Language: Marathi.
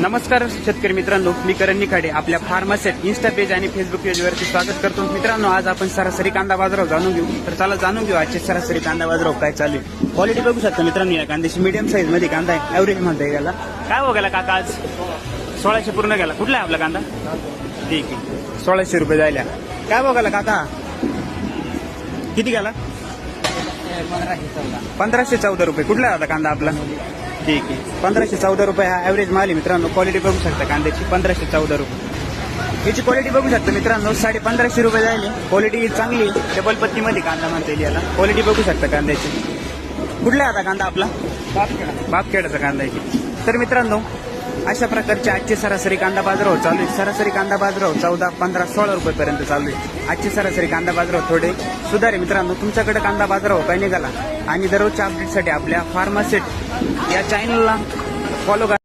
नमस्कार शेतकरी मित्रांनो मी करण निखाडे आपल्या फार्मासेट इन्स्टा पेज आणि फेसबुक पेजवरती स्वागत करतो. मित्रांनो आज आपण सरासरी कांदा बाजाराव जाणून घेऊ. तर चला जाणून घेऊ आजचे सरासरी कांदा बाजाराव काय चालू क्वालिटी बघू शकता मित्रांनो या कांद्याची मीडियम साईजमध्ये कांदा आहे. ॲव्हरेज म्हणता येईल याला. काय हो गेला काका आज? सोळाशे पूर्ण गेला. कुठला आहे आपला कांदा? ठीक आहे. सोळाशे रुपये जायला. काय बघायला काका? किती गेला? पंधराशे चौदा रुपये. कुठला आहे आता कांदा आपला? ठीक आहे. पंधराशे चौदा रुपये हा ॲव्हरेज माल आहे मित्रांनो. क्वालिटी बघू शकता कांद्याची. पंधराशे चौदा रुपये. याची क्वालिटी बघू शकता मित्रांनो. साडे पंधराशे रुपये जायले. क्वालिटी चांगली डबल पत्तीमध्ये कांदा म्हणता येईल याला. क्वालिटी बघू शकता कांद्याची. कुठला आता कांदा आपला? बापखेडाचा कांदा आहे. तर मित्रांनो अशा प्रकारचे आजचे सरासरी कांदा बाजारावर चालू आहे. सरासरी कांदा बाजारव चौदा पंधरा सोळा रुपयेपर्यंत चालू आहे. आजचे सरासरी कांदा बाजारव थोडे सुधारे. मित्रांनो तुमच्याकडे कांदा बाजारव काय निघाला? आणि दररोजच्या अपडेटसाठी आपल्या फार्मासेट या चॅनलला फॉलो करा.